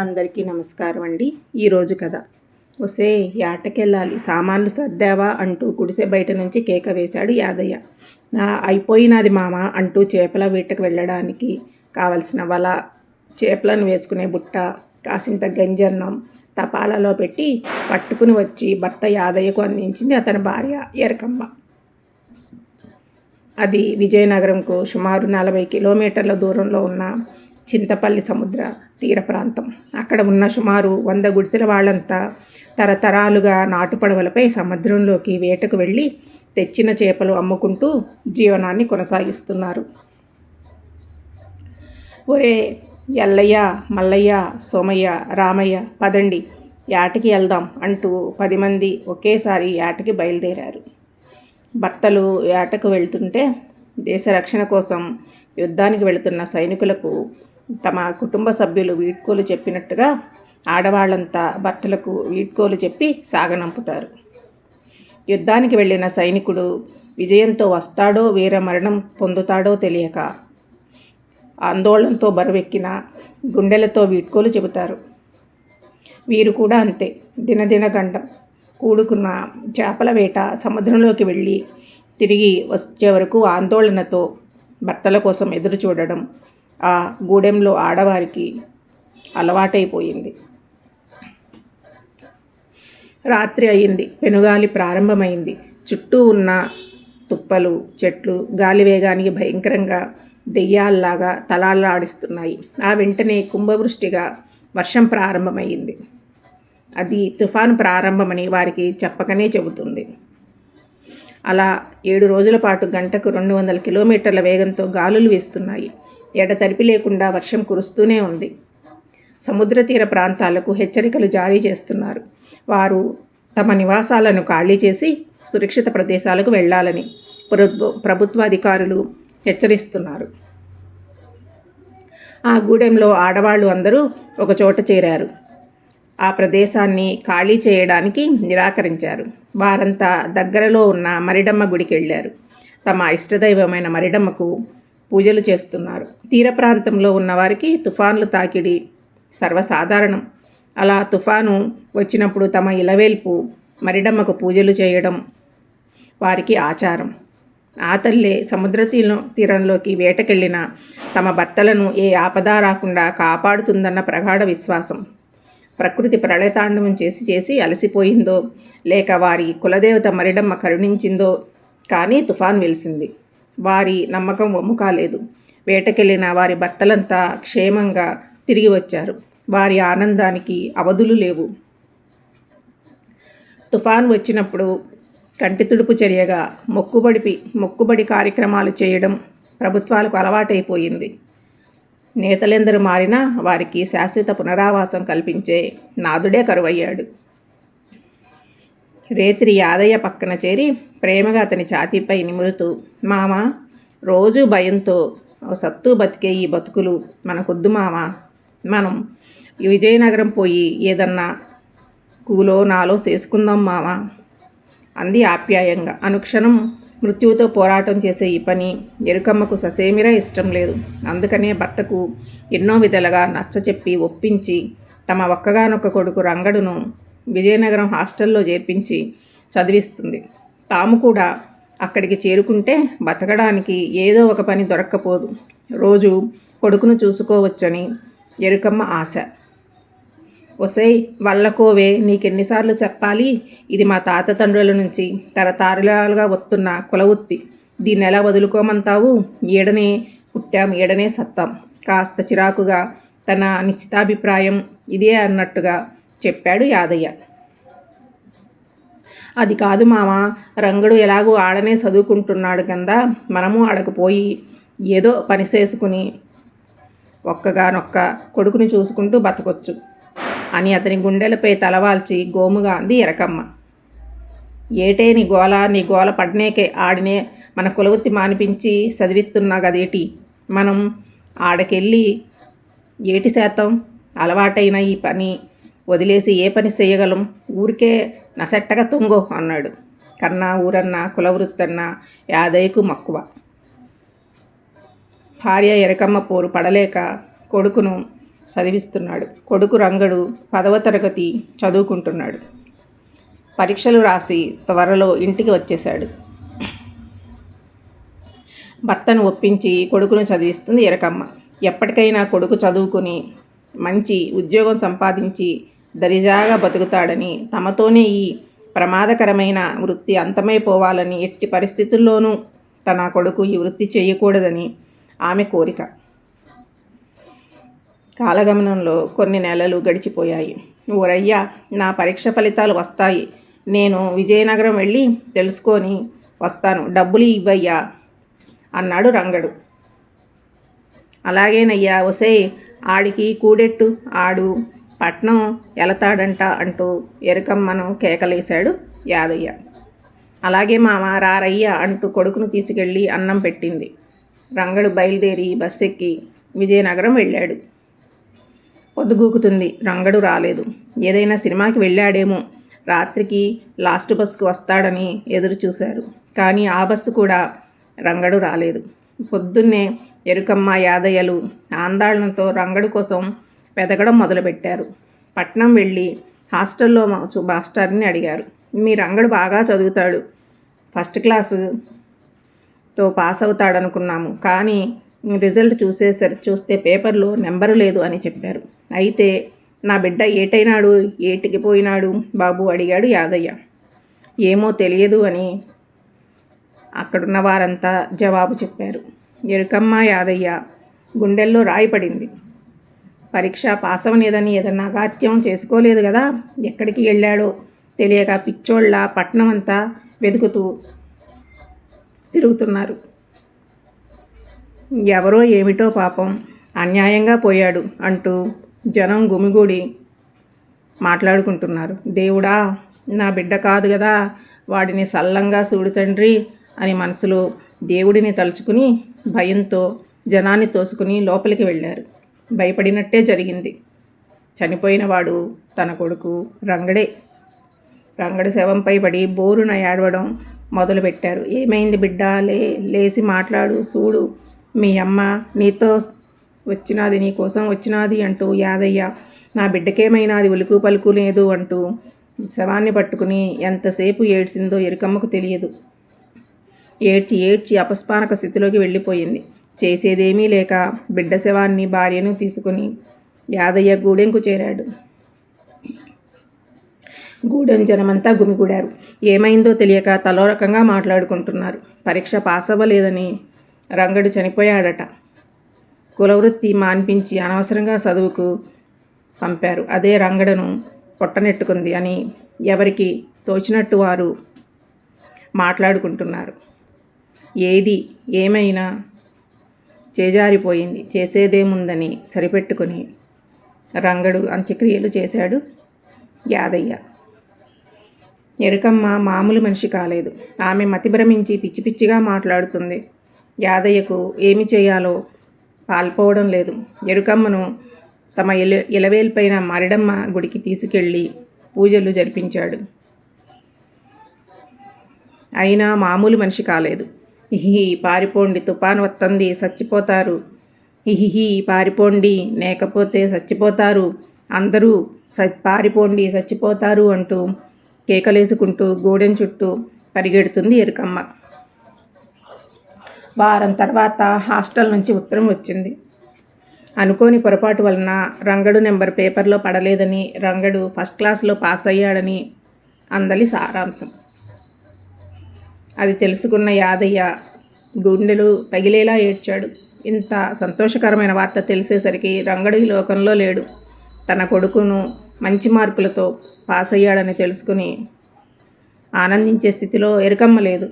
అందరికీ నమస్కారం అండి. ఈరోజు కథ. ఒసే యాటకెళ్ళాలి. సామాన్లు సర్దావా అంటూ గుడిసె బయట నుంచి కేక వేశాడు యాదయ్య. నా అయిపోయినది మామ అంటూ చేపల వేటకు వెళ్ళడానికి కావలసిన వల చేపలను వేసుకునే బుట్ట కాసింత గంజన్నం తపాలలో పెట్టి పట్టుకుని వచ్చి భర్త యాదయ్యకు అందించింది అతని భార్య ఎరకమ్మ. అది విజయనగరంకు సుమారు నలభై కిలోమీటర్ల దూరంలో ఉన్న చింతపల్లి సముద్ర తీర ప్రాంతం. అక్కడ ఉన్న సుమారు వంద గుడిసెల వాళ్ళంతా తరతరాలుగా నాటుపడవలపై సముద్రంలోకి వేటకు వెళ్ళి తెచ్చిన చేపలు అమ్ముకుంటూ జీవనాన్ని కొనసాగిస్తున్నారు. ఒరే ఎల్లయ్య మల్లయ్య సోమయ్య రామయ్య పదండి యాటకి వెళ్దాం అంటూ పది మంది ఒకేసారి యాటకి బయలుదేరారు. భర్తలు యాటకు వెళ్తుంటే దేశ రక్షణ కోసం యుద్ధానికి వెళుతున్న సైనికులకు తమ కుటుంబ సభ్యులు వీడ్కోలు చెప్పినట్టుగా ఆడవాళ్ళంతా భర్తలకు వీడ్కోలు చెప్పి సాగనంపుతారు. యుద్ధానికి వెళ్ళిన సైనికుడు విజయంతో వస్తాడో వీర మరణం పొందుతాడో తెలియక ఆందోళనతో బరువెక్కిన గుండెలతో వీడ్కోలు చెబుతారు. వీరు కూడా అంతే దినదిన గండం. కూడుకున్న చేపల వేట సముద్రంలోకి వెళ్ళి తిరిగి వచ్చే వరకు ఆందోళనతో భర్తల కోసం ఎదురు చూడడం ఆ గూడెంలో ఆడవారికి అలవాటైపోయింది. రాత్రి అయింది పెనుగాలి ప్రారంభమైంది. చుట్టూ ఉన్న తుప్పలు చెట్లు గాలి వేగానికి భయంకరంగా దెయ్యాల్లాగా తలాలాడిస్తున్నాయి. ఆ వెంటనే కుంభవృష్టిగా వర్షం ప్రారంభమైంది. అది తుఫాను ప్రారంభమని వారికి చెప్పకనే చెబుతుంది. అలా ఏడు రోజుల పాటు గంటకు రెండు వందల కిలోమీటర్ల వేగంతో గాలులు వీస్తున్నాయి. ఎడతెరిపి లేకుండా వర్షం కురుస్తూనే ఉంది. సముద్ర తీర ప్రాంతాలకు హెచ్చరికలు జారీ చేస్తున్నారు. వారు తమ నివాసాలను ఖాళీ చేసి సురక్షిత ప్రదేశాలకు వెళ్ళాలని ప్రభుత్వ ప్రభుత్వ అధికారులు హెచ్చరిస్తున్నారు. ఆ గూడెంలో ఆడవాళ్ళు అందరూ ఒకచోట చేరారు. ఆ ప్రదేశాన్ని ఖాళీ చేయడానికి నిరాకరించారు. వారంతా దగ్గరలో ఉన్న మరిడమ్మ గుడికి వెళ్ళారు తమ ఇష్టదైవమైన మరిడమ్మకు పూజలు చేస్తున్నారు. తీర ప్రాంతంలో ఉన్నవారికి తుఫాన్లు తాకిడి సర్వసాధారణం. అలా తుఫాను వచ్చినప్పుడు తమ ఇలవేల్పు మరిడమ్మకు పూజలు చేయడం వారికి ఆచారం. ఆ తల్లే సముద్ర తీరంలోకి వేటకెళ్ళిన తమ భర్తలను ఏ ఆపద రాకుండా కాపాడుతుందన్న ప్రగాఢ విశ్వాసం. ప్రకృతి ప్రళయతాండవం చేసి చేసి అలసిపోయిందో లేక వారి కులదేవత మరిడమ్మ కరుణించిందో కానీ తుఫాన్ వెలిసింది. వారి నమ్మకం వమ్ము కాలేదు వేటకెళ్ళిన వారి భర్తలంతా క్షేమంగా తిరిగి వచ్చారు. వారి ఆనందానికి అవధులు లేవు. తుఫాన్ వచ్చినప్పుడు కంటి తుడుపు చర్యగా మొక్కుబడి మొక్కుబడి కార్యక్రమాలు చేయడం ప్రభుత్వాలకు అలవాటైపోయింది. నేతలెందరు మారినా వారికి శాశ్వత పునరావాసం కల్పించే నాదుడే కరువయ్యాడు. రేత్రి యాదయ్య పక్కన చేరి ప్రేమగా అతని ఛాతీపై నిమురుతూ మామ రోజు భయంతో సత్తు బతికే ఈ బతుకులు మనకొద్దు మామ. మనం విజయనగరం పోయి ఏదన్నా కూలో నాలో చేసుకుందాం మామ అంది ఆప్యాయంగా. అనుక్షణం మృత్యువుతో పోరాటం చేసే ఈ పని ఎరుకమ్మకు ససేమిరా ఇష్టం లేదు. అందుకనే భర్తకు ఎన్నో విధాలుగా నచ్చచెప్పి ఒప్పించి తమ ఒక్కగానొక్క కొడుకు రంగడును విజయనగరం హాస్టల్లో చేర్పించి చదివిస్తుంది. తాము కూడా అక్కడికి చేరుకుంటే బతకడానికి ఏదో ఒక పని దొరక్కపోదు. రోజు కొడుకును చూసుకోవచ్చని ఎరుకమ్మ ఆశ. ఒసై వల్లకోవే నీకెన్నిసార్లు చెప్పాలి? ఇది మా తాత తండ్రుల నుంచి తరతరాలుగా వస్తున్న కులవృత్తి. దీన్ని ఎలా వదులుకోమంటావు? ఈడనే పుట్టాం ఈడనే సత్తాం. కాస్త చిరాకుగా తన నిశ్చితాభిప్రాయం ఇదే అన్నట్టుగా చెప్పాడు యాదయ్య. అది కాదు మామ రంగుడు ఎలాగో ఆడనే చదువుకుంటున్నాడు కదా మనము ఆడకపోయి ఏదో పని చేసుకుని ఒక్కగానొక్క కొడుకుని చూసుకుంటూ బతకొచ్చు అని అతని గుండెలపై తలవాల్చి గోముగా అంది ఎరకమ్మ. ఏటే నీ గోల నీ గోల పడినేకే ఆడినే మన కులవృత్తి మానిపించి చదివిస్తున్నా గదేటి? మనం ఆడకెళ్ళి ఏటి శాతం అలవాటైన ఈ పని వదిలేసి ఏ పని చేయగలం? ఊరికే నసెట్టగా తొంగో అన్నాడు. కన్నా ఊరన్నా కులవృత్తన్నా యాదయ్యకు మక్కువ. భార్య ఎరకమ్మ పోరు పడలేక కొడుకును చదివిస్తున్నాడు. కొడుకు రంగడు పదవ తరగతి చదువుకుంటున్నాడు. పరీక్షలు రాసి త్వరలో ఇంటికి వచ్చేశాడు. భర్తను ఒప్పించి కొడుకును చదివిస్తుంది ఎరకమ్మ. ఎప్పటికైనా కొడుకు చదువుకుని మంచి ఉద్యోగం సంపాదించి దరిజాగా బతుకుతాడని తమతోనే ఈ ప్రమాదకరమైన వృత్తి అంతమైపోవాలని ఎట్టి పరిస్థితుల్లోనూ తన కొడుకు ఈ వృత్తి చేయకూడదని ఆమె కోరిక. కాలగమనంలో కొన్ని నెలలు గడిచిపోయాయి. ఊరయ్య నా పరీక్ష ఫలితాలు వస్తాయి. నేను విజయనగరం వెళ్ళి తెలుసుకొని వస్తాను. డబ్బులు ఇవ్వయ్యా అన్నాడు రంగడు. అలాగేనయ్యా ఒసే ఆడికి కూడెట్టు ఆడు పట్నం ఎలతాడంట అంటూ ఎరుకమ్మను కేకలేశాడు యాదయ్య. అలాగే మామ రారయ్య అంటూ కొడుకును తీసుకెళ్ళి అన్నం పెట్టింది. రంగడు బయలుదేరి బస్సు ఎక్కి విజయనగరం వెళ్ళాడు. పొద్దుగూకుతుంది. రంగడు రాలేదు. ఏదైనా సినిమాకి వెళ్ళాడేమో. రాత్రికి లాస్ట్ బస్సుకు వస్తాడని ఎదురు చూశారు. కానీ ఆ బస్సు కూడా రంగడు రాలేదు. పొద్దున్నే ఎరుకమ్మ యాదయ్యలు ఆందోళనతో రంగడు కోసం వెతకడం మొదలుపెట్టారు. పట్నం వెళ్ళి హాస్టల్లో మాస్టర్ని అడిగారు. మీ రంగడు బాగా చదువుతాడు. ఫస్ట్ క్లాసుతో పాస్ అవుతాడనుకున్నాము. కానీ రిజల్ట్ చూసేసరి చూస్తే పేపర్లో నెంబరు లేదు అని చెప్పారు. అయితే నా బిడ్డ ఏటైనాడు? ఏటికి పోయినాడు? బాబు అడిగాడు యాదయ్య. ఏమో తెలియదు అని అక్కడున్న వారంతా జవాబు చెప్పారు. ఎరుకమ్మ యాదయ్య గుండెల్లో రాయి పడింది. పరీక్ష పాస్ అవ్వలేదని ఏదన్నా అగాత్యం చేసుకోలేదు కదా. ఎక్కడికి వెళ్ళాడో తెలియక పిచ్చోళ్ళ పట్నం అంతా వెతుకుతూ తిరుగుతున్నారు. ఎవరో ఏమిటో పాపం అన్యాయంగా పోయాడు అంటూ జనం గుమిగూడి మాట్లాడుకుంటున్నారు. దేవుడా నా బిడ్డ కాదు కదా వాడిని సల్లంగా చూడు తండ్రి అని మనసులో దేవుడిని తలుచుకుని భయంతో జనాన్ని తోసుకుని లోపలికి వెళ్ళారు. భయపడినట్టే జరిగింది. చనిపోయినవాడు తన కొడుకు రంగడే. రంగడి శవంపై పడి బోరున ఏడవడం మొదలుపెట్టారు. ఏమైంది బిడ్డ? లే లేచి మాట్లాడు చూడు మీ అమ్మ నీతో వచ్చినాది నీ కోసం వచ్చినాది అంటూ యాదయ్య నా బిడ్డకేమైనాది ఉలుకు పలుకు లేదు అంటూ శవాన్ని పట్టుకుని ఎంతసేపు ఏడ్చిందో ఎరుకమ్మకు తెలియదు. ఏడ్చి ఏడ్చి అపస్మారక స్థితిలోకి వెళ్ళిపోయింది. చేసేదేమీ లేక బిడ్డ శవాన్ని భార్యను తీసుకుని యాదయ్య గూడెంకు చేరాడు. గూడెం జనమంతా గుమిగూడారు. ఏమైందో తెలియక తలో రకంగా మాట్లాడుకుంటున్నారు. పరీక్ష పాస్ అవ్వలేదని రంగడు చనిపోయాడట. కులవృత్తి మాన్పించి అనవసరంగా చదువుకు పంపారు. అదే రంగడను పొట్టనెట్టుకుంది అని ఎవరికి తోచినట్టు వారు మాట్లాడుకుంటున్నారు. ఏది ఏమైనా చేజారిపోయింది. చేసేదేముందని సరిపెట్టుకుని రంగడు అంత్యక్రియలు చేశాడు యాదయ్య. ఎరుకమ్మ మామూలు మనిషి కాలేదు. ఆమె మతిభ్రమించి పిచ్చి పిచ్చిగా మాట్లాడుతుంది. యాదయ్యకు ఏమి చేయాలో పాల్పోవడం లేదు. ఎరుకమ్మను తమ ఇల ఇలవేల్పైన మరిడమ్మ గుడికి తీసుకెళ్ళి పూజలు జరిపించాడు. అయినా మామూలు మనిషి కాలేదు. ఇహి పారిపోండి తుఫాన్ వస్తుంది చచ్చిపోతారు ఇహిహి పారిపోండి లేకపోతే చచ్చిపోతారు అందరూ స పారిపోండి చచ్చిపోతారు అంటూ కేకలేసుకుంటూ గూడెం చుట్టూ పరిగెడుతుంది ఎరుకమ్మ. వారం తర్వాత హాస్టల్ నుంచి ఉత్తరం వచ్చింది. అనుకోని పొరపాటు వలన రంగడు నెంబర్ పేపర్లో పడలేదని రంగడు ఫస్ట్ క్లాస్లో పాస్ అయ్యాడని అందలి సారాంశం. అది తెలుసుకున్న యాదయ్య గుండెలు పగిలేలా ఏడ్చాడు. ఇంత సంతోషకరమైన వార్త తెలిసేసరికి రంగడు ఈ లోకంలో లేడు. తన కొడుకును మంచి మార్కులతో పాస్ అయ్యాడని తెలుసుకుని ఆనందించే స్థితిలో ఎరుకమ్మ లేదు.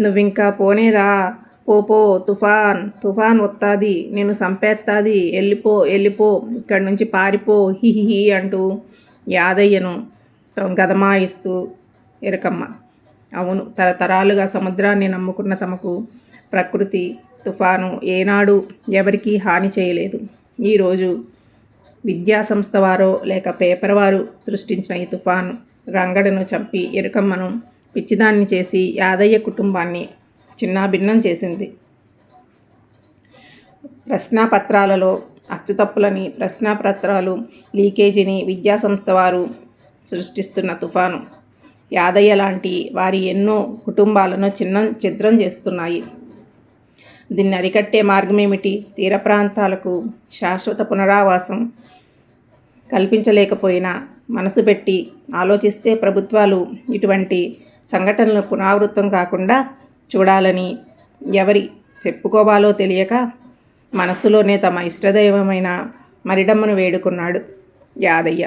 నువ్వింకా పోనేదా? పోపో తుఫాన్ తుఫాన్ వస్తాది నేను సంపేస్తాది వెళ్ళిపో వెళ్ళిపో ఇక్కడి నుంచి పారిపో హిహిహి అంటూ యాదయ్యను గదమాయిస్తూ ఎరకమ్మ. అవును తరతరాలుగా సముద్రాన్ని నమ్ముకున్న తమకు ప్రకృతి తుఫాను ఏనాడు ఎవరికీ హాని చేయలేదు. ఈరోజు విద్యా సంస్థ వారో లేక పేపర్ వారు సృష్టించిన ఈ తుఫాను రంగడను చంపి ఎరుకమ్మను పిచ్చిదాన్ని చేసి యాదయ్య కుటుంబాన్ని చిన్నాభిన్నం చేసింది. ప్రశ్నాపత్రాలలో అచ్చుతప్పులని ప్రశ్నాపత్రాలు లీకేజీని విద్యాసంస్థ వారు సృష్టిస్తున్న తుఫాను. యాదయ్య లాంటి వారి ఎన్నో కుటుంబాలను చిన్న చిద్రం చేస్తున్నాయి. దీన్ని అరికట్టే మార్గమేమిటి? తీర ప్రాంతాలకు శాశ్వత పునరావాసం కల్పించలేకపోయినా మనసు పెట్టి ఆలోచిస్తే ప్రభుత్వాలు ఇటువంటి సంఘటనలు పునరావృతం కాకుండా చూడాలని ఎవరి చెప్పుకోవాలో తెలియక మనసులోనే తమ ఇష్టదైవమైన మరిడమ్మను వేడుకున్నాడు యాదయ్య.